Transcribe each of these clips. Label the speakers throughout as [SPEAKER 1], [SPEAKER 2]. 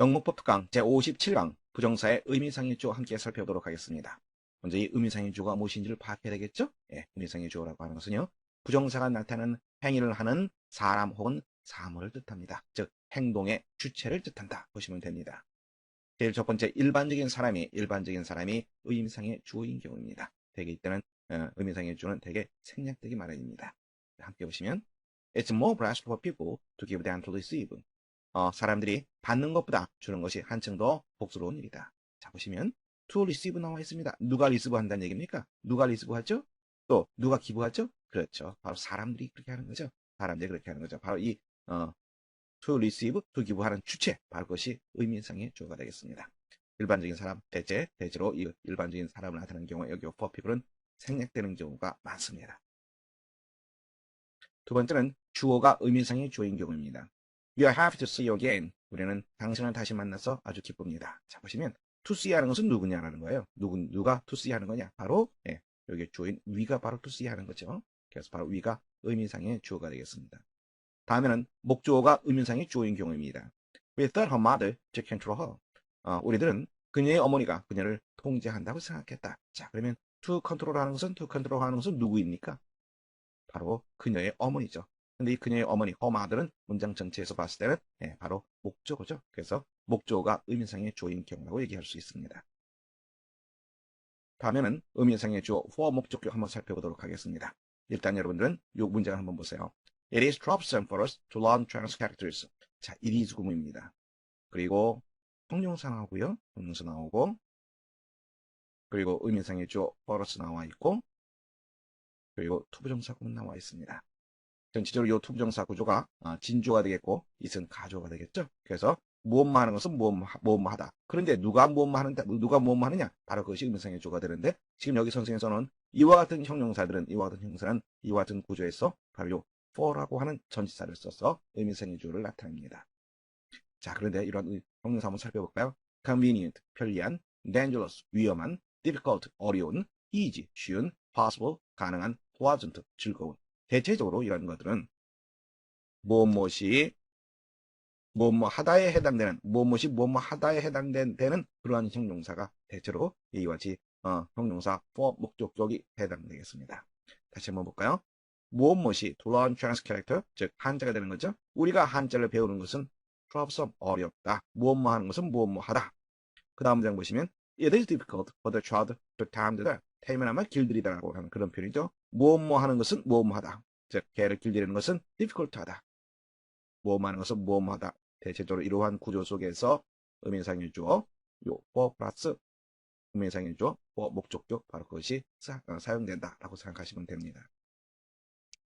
[SPEAKER 1] 영문법 특강 제57강 부정사의 의미상의 주어 함께 살펴보도록 하겠습니다. 먼저 이 의미상의 주어가 무엇인지를 파악해야 되겠죠? 예, 의미상의 주어라고 하는 것은요. 부정사가 나타내는 행위를 하는 사람 혹은 사물을 뜻합니다. 즉 행동의 주체를 뜻한다 보시면 됩니다. 제일 첫 번째 일반적인 사람이 일반적인 사람이 의미상의 주어인 경우입니다. 대개 이때는 어, 의미상의 주어는 대개 생략되기 마련입니다. 함께 보시면 It's more blessed for people to give than to receive. 어, 사람들이 받는 것보다 주는 것이 한층 더 복스러운 일이다. 자, 보시면 to receive 나와 있습니다. 누가 receive 한다는 얘기입니까? 누가 receive 하죠? 또 누가 기부하죠? 그렇죠. 바로 사람들이 그렇게 하는 거죠. 사람들이 그렇게 하는 거죠. 바로 이 어, to receive, to 기부하는 주체, 바로 그것이 의미상의 주어가 되겠습니다. 일반적인 사람, 대체, 대체로 이 일반적인 사람을 나타내는 경우에 여기 people은 생략되는 경우가 많습니다. 두 번째는 주어가 의미상의 주어인 경우입니다. We happy to see you again. 우리는 당신을 다시 만나서 아주 기쁩니다. 자, 보시면 to see 하는 것은 누구냐라는 거예요. 누구, 누가 to see 하는 거냐? 바로, 예, 여기 주어인 위가 바로 to see 하는 거죠. 그래서 바로 위가 의미상의 주어가 되겠습니다. 다음에는 목주어가 의미상의 주어인 경우입니다. We thought her mother to control her. 어, 우리들은 그녀의 어머니가 그녀를 통제한다고 생각했다. 자, 그러면 to control 하는 것은, to control 하는 것은 누구입니까? 바로 그녀의 어머니죠. 근데 이 그녀의 어머니 허마들은 문장 전체에서 봤을 때는 예, 바로 목적어죠. 그래서 목적어가 의미상의 주어인 경우라고 얘기할 수 있습니다. 다음에는 의미상의 주어 for 목적격 한번 살펴보도록 하겠습니다. 일단 여러분들은 이 문장을 한번 보세요. It is troublesome for us to learn trans characters. 자, it is 구문입니다. 그리고 형용사 나오고요. 형용사 나오고 그리고 의미상의 주어 for us 나와 있고 그리고 투부정사 구문 나와 있습니다. 전체적으로 이 투부정사 구조가 진주가 되겠고 이은 가조가 되겠죠. 그래서 무엇만 하는 것은 무엇만 하다. 그런데 누가 무엇만 하는데 누가 무엇만 하느냐? 바로 그것이 의미상의 주가 되는데 지금 여기 선생에서는 이와 같은 형용사들은 이와 같은 형용사는 이와 같은 구조에서 바로 요 for라고 하는 전치사를 써서 의미상의 주를 나타냅니다. 자 그런데 이런 형용사 한번 살펴볼까요? convenient 편리한, dangerous 위험한, difficult 어려운, easy 쉬운, possible 가능한, pleasant 즐거운 대체적으로 이런 것들은 무엇무엇이 무엇뭐 하다에 해당되는 무엇무엇이 무엇뭐 하다에 해당되는 그러한 형용사가 대체로 이와 같이 어, 형용사 for 목적격이 해당되겠습니다. 다시 한번 볼까요? to learn trans character 즉 한자가 되는 거죠. 우리가 한자를 배우는 것은 troublesome 어렵다. 무엇뭐 하는 것은 무엇뭐 하다. 그 다음 문장 보시면 It is difficult for the child to time the 태면하면 길들이다라고 하는 그런 표현이죠. 무엇뭐 하는 것은 무엇뭐 하다. 즉 개를 길들이는 것은 difficult하다. 무엇 하는 것은 무엇뭐 하다. 대체적으로 이러한 구조 속에서 의미상의 주어 요 for 플러스 의미상의 주어 for 목적격 바로 그것이 사, 어, 용된다라고 생각하시면 됩니다.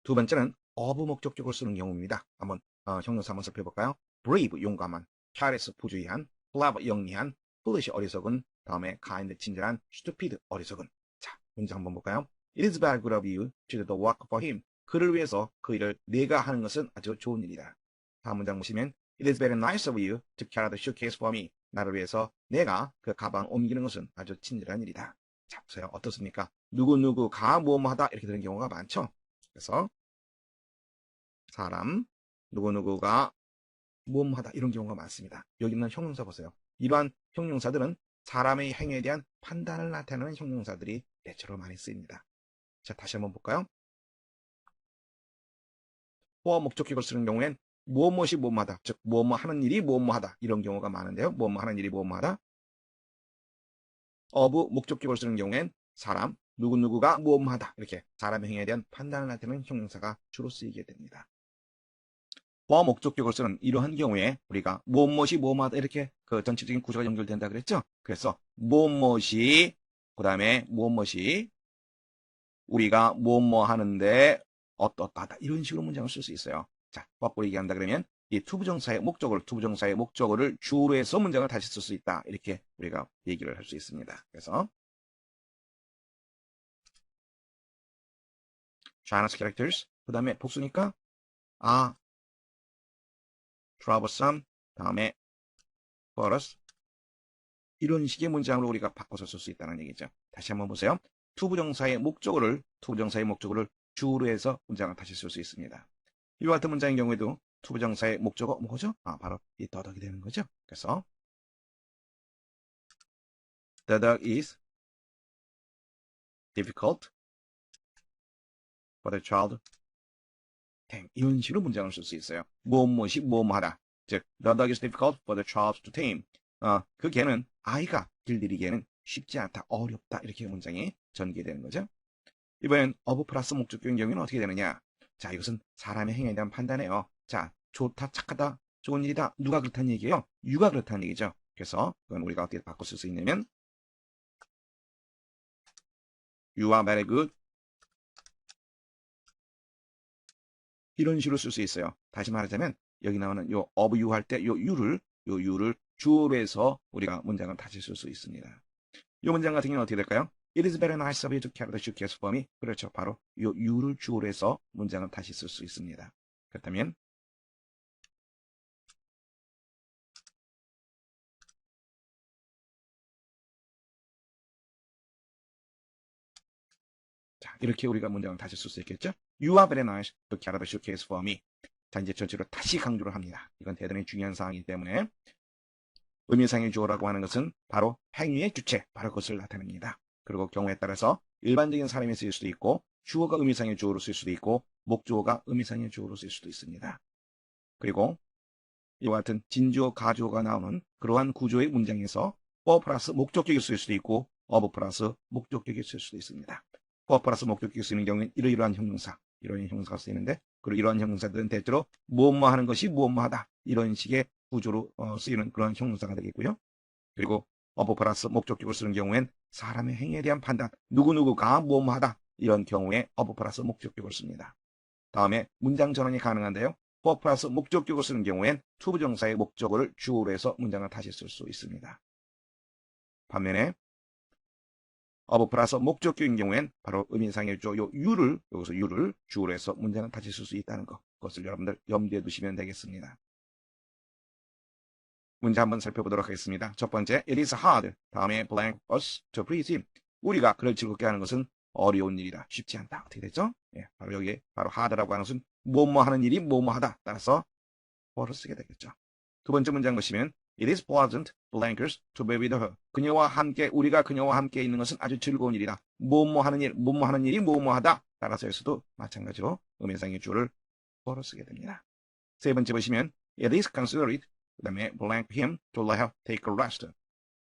[SPEAKER 1] 두 번째는 of 목적격을 쓰는 경우입니다. 한번 어, 형용사 한번 살펴볼까요? brave 용감한, careless 부주의한, clever 영리한, foolish 어리석은, 다음에 kind 친절한, stupid 어리석은. 자, 문장 한번 볼까요? It is very good of you to do the work for him. 그를 위해서 그 일을 내가 하는 것은 아주 좋은 일이다. 다음 문장 보시면 It is very nice of you to carry the suitcase for me. 나를 위해서 내가 그 가방 옮기는 것은 아주 친절한 일이다. 자, 보세요. 어떻습니까? 누구누구가 무엇하다 이렇게 되는 경우가 많죠. 그래서 사람, 누구누구가 무엇하다 이런 경우가 많습니다. 여기 있는 형용사 보세요. 이러한 형용사들은 사람의 행위에 대한 판단을 나타내는 형용사들이 대체로 많이 쓰입니다. 자, 다시 한번 볼까요? 호어 목적격을 쓰는 경우엔 무엇 무엇이 무엇하다. 즉, 무엇 뭐 하는 일이 무엇 뭐 하다. 이런 경우가 많은데요. 무엇 뭐 하는 일이 무엇 뭐 하다. 어부 목적격을 쓰는 경우엔 사람, 누구누구가 무엇 뭐 하다. 이렇게 사람의 행위에 대한 판단을 나타내는 형용사가 주로 쓰이게 됩니다. 뭐 목적격을 쓰는 이러한 경우에 우리가 무엇 무엇이 무엇 하다 이렇게 그 전체적인 구조가 연결된다 그랬죠. 그래서 무엇 무엇이 그 다음에 무엇 무엇이 우리가 무엇 뭐 하는데 어떻다 이런 식으로 문장을 쓸 수 있어요. 자, 거꾸로 얘기한다 그러면 이 투부정사의 목적어를 투부정사의 목적어를 주로 해서 문장을 다시 쓸 수 있다. 이렇게 우리가 얘기를 할 수 있습니다. 그래서 Chinese characters 그 다음에 복수니까 아 troublesome 다음에 for us 이런 식의 문장으로 우리가 바꿔서 쓸 수 있다는 얘기죠. 다시 한번 보세요. 투부정사의 목적어를 투부정사의 목적어를 주로 해서 문장을 다시 쓸 수 있습니다. 이와 같은 문장의 경우에도 투부정사의 목적어 뭐죠? 아, 바로 이 더덕이 되는 거죠. 그래서 The dog is difficult for the child. tame. 이런 식으로 문장을 쓸 수 있어요. 무엇무엇이 무엇하다. 즉, the dog is difficult for the child to tame. 어, 그 개는 아이가 길들이기에는 쉽지 않다, 어렵다 이렇게 문장이 전개되는 거죠. 이번엔 of 플러스 목적격인 경우에는 어떻게 되느냐? 자, 이것은 사람의 행위에 대한 판단이에요. 자, 좋다, 착하다, 좋은 일이다. 누가 그렇다는 얘기예요? 유가 그렇다는 얘기죠. 그래서 그건 우리가 어떻게 쓸수 있냐면 You are very good. 이런 식으로 쓸 수 있어요. 다시 말하자면 여기 나오는 요 of you 할 때 요 you를 요 you를 주어로 해서 우리가 문장을 다시 쓸 수 있습니다. 이 문장 같은 경우는 어떻게 될까요? It is very nice of you to carry the suitcase for me. 그렇죠. 바로 요 you를 주어로 해서 문장을 다시 쓸 수 있습니다. 그렇다면 자, 이렇게 우리가 문장을 다시 쓸 수 있겠죠? You are very nice to carry the suitcase for me. 자, 이제 전체로 다시 강조를 합니다. 이건 대단히 중요한 사항이기 때문에 의미상의 주어라고 하는 것은 바로 행위의 주체, 바로 그것을 나타냅니다. 그리고 경우에 따라서 일반적인 사람이 쓰일 수도 있고 주어가 의미상의 주어로 쓸 수도 있고 목주어가 의미상의 주어로 쓸 수도 있습니다. 그리고 이와 같은 진주어, 가주어가 나오는 그러한 구조의 문장에서 for 플러스 목적격이 쓸 수도 있고 of 플러스 목적격이 쓸 수도 있습니다. for 플러스 목적격이 쓰는 경우에는 이러이러한 형용사, 이러한 형용사가 쓰이는데 그리고 이러한 형용사들은 대체로 무엇뭐 하는 것이 무엇뭐 하다 이런 식의 구조로 어, 쓰이는 그런 형용사가 되겠고요. 그리고 of 플러스 목적격을 쓰는 경우엔 사람의 행위에 대한 판단, 누구누구가 무엇뭐 하다 이런 경우에 of 플러스 목적격을 씁니다. 다음에 문장 전환이 가능한데요. for 플러스 목적격을 쓰는 경우엔 투부정사의 목적어를 주어로 해서 문장을 다시 쓸 수 있습니다. 반면에 of 플러스 목적격인 경우엔 바로 의미상의 주어 요 you를 여기서 you를 주어로 해서 문장을 다시 쓸 수 있다는 것 그것을 여러분들 염두에 두시면 되겠습니다. 문제 한번 살펴보도록 하겠습니다. 첫 번째, it is hard. 다음에 blank us to please him. 우리가 그를 즐겁게 하는 것은 어려운 일이다. 쉽지 않다. 어떻게 됐죠? 예, 바로 여기에 바로 hard라고 하는 것은 뭐뭐 하는 일이 뭐뭐 하다. 따라서 for를 쓰게 되겠죠. 두 번째 문장 보시면 it is pleasant blankers to be with her. 그녀와 함께 우리가 그녀와 함께 있는 것은 아주 즐거운 일이다. 뭐뭐 하는 일, 뭐뭐 하는 일이 뭐뭐 하다. 따라서 여기서도 마찬가지로 음해상의 주어를 for로 쓰게 됩니다. 세 번째 보시면 it is considered 그 다음에 her take a rest.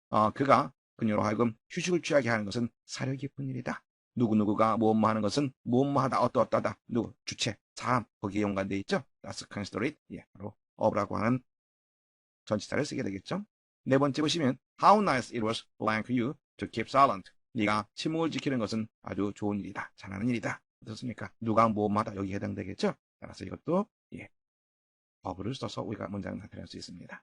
[SPEAKER 1] 어, 그가 그녀로 하여금 휴식을 취하게 하는 것은 사려 깊은 일이다. 누구누구가 무엇뭐 하는 것은 무엇뭐 하다 어떠어떠다. 누구 주체 사람 거기에 연관되어 있죠. That's considerate. 예, 바로 of라고 하는 전치사를 쓰게 되겠죠. 네 번째 보시면 How nice it was blank you to keep silent. 네가 침묵을 지키는 것은 아주 좋은 일이다. 잘하는 일이다. 어떻습니까? 누가 무엇마다 여기 해당되겠죠? 따라서 이것도 예, 어부를 써서 우리가 문장을 나타낼 수 있습니다.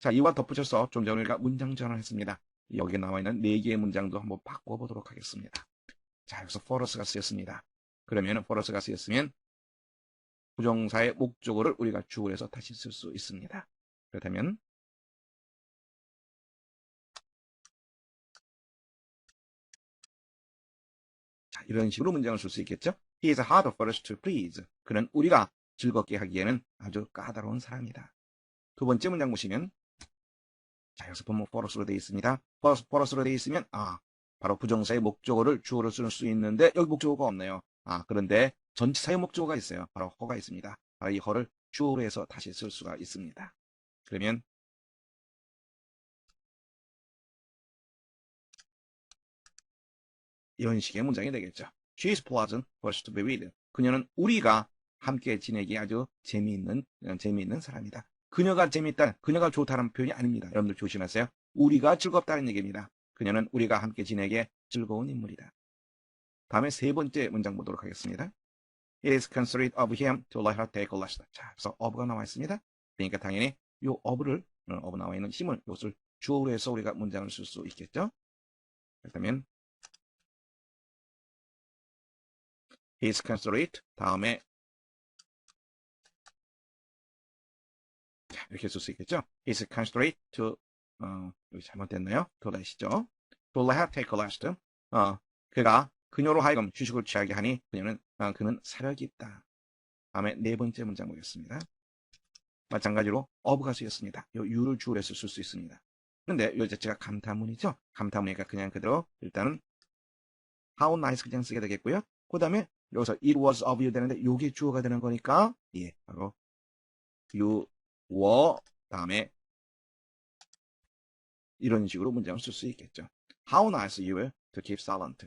[SPEAKER 1] 자, 이와 덧붙여서 좀 전에 우리가 문장 전환을 했습니다. 여기에 나와 있는 네 개의 문장도 한번 바꿔보도록 하겠습니다. 자, 여기서 forus가 쓰였습니다. 그러면 forus가 쓰였으면 부정사의 목적어를 우리가 주어 해서 다시 쓸 수 있습니다. 그렇다면 자, 이런 식으로 문장을 쓸 수 있겠죠? He is hard for us to please. 그는 우리가 즐겁게 하기에는 아주 까다로운 사람이다. 두 번째 문장 보시면 자 여기서 보면 forus로 되어 있습니다. forus, forus로 되어 있으면 아 바로 부정사의 목적어를 주어로 쓸 수 있는데 여기 목적어가 없네요. 아 그런데 전치사의 목적어가 있어요. 바로 허가 있습니다. 바로 이 허를 주어로 해서 다시 쓸 수가 있습니다. 그러면 이런 식의 문장이 되겠죠. She is pleasant for us to be with. 그녀는 우리가 함께 지내기 아주 재미있는 재미있는 사람이다. 그녀가 재미있다, 그녀가 좋다는 표현이 아닙니다. 여러분들 조심하세요. 우리가 즐겁다는 얘기입니다. 그녀는 우리가 함께 지내기에 즐거운 인물이다. 다음에 세 번째 문장 보도록 하겠습니다. It is considerate of him to let her take a rest. 자, 그래서 of가 나와 있습니다. 그러니까 당연히 이 of를, of 나와 있는 힘을, 이것을 주어로 해서 우리가 문장을 쓸 수 있겠죠. 그렇다면 he is considerate 다음에 이렇게 쓸 수 있겠죠. It's a constrained to 어, 여기 잘못됐나요? 돌아시죠. 돌라 have take a last. 어, 그가 그녀로 하여금 휴식을 취하게 하니 그녀는 어, 그는 사력이 있다. 다음에 네 번째 문장 보겠습니다. 마찬가지로 어부가 쓰였습니다. 요 유를 주어해서 쓸 수 있습니다. 근데 요 자체가 감탄문이죠. 감탄문이니까 그냥 그대로 일단은 how nice 그냥 쓰게 되겠고요. 그 다음에 여기서 it was of you 되는데 요게 주어가 되는 거니까 예 바로 you 워 다음에 이런 식으로 문장을 쓸 수 있겠죠. How nice you were to keep silent.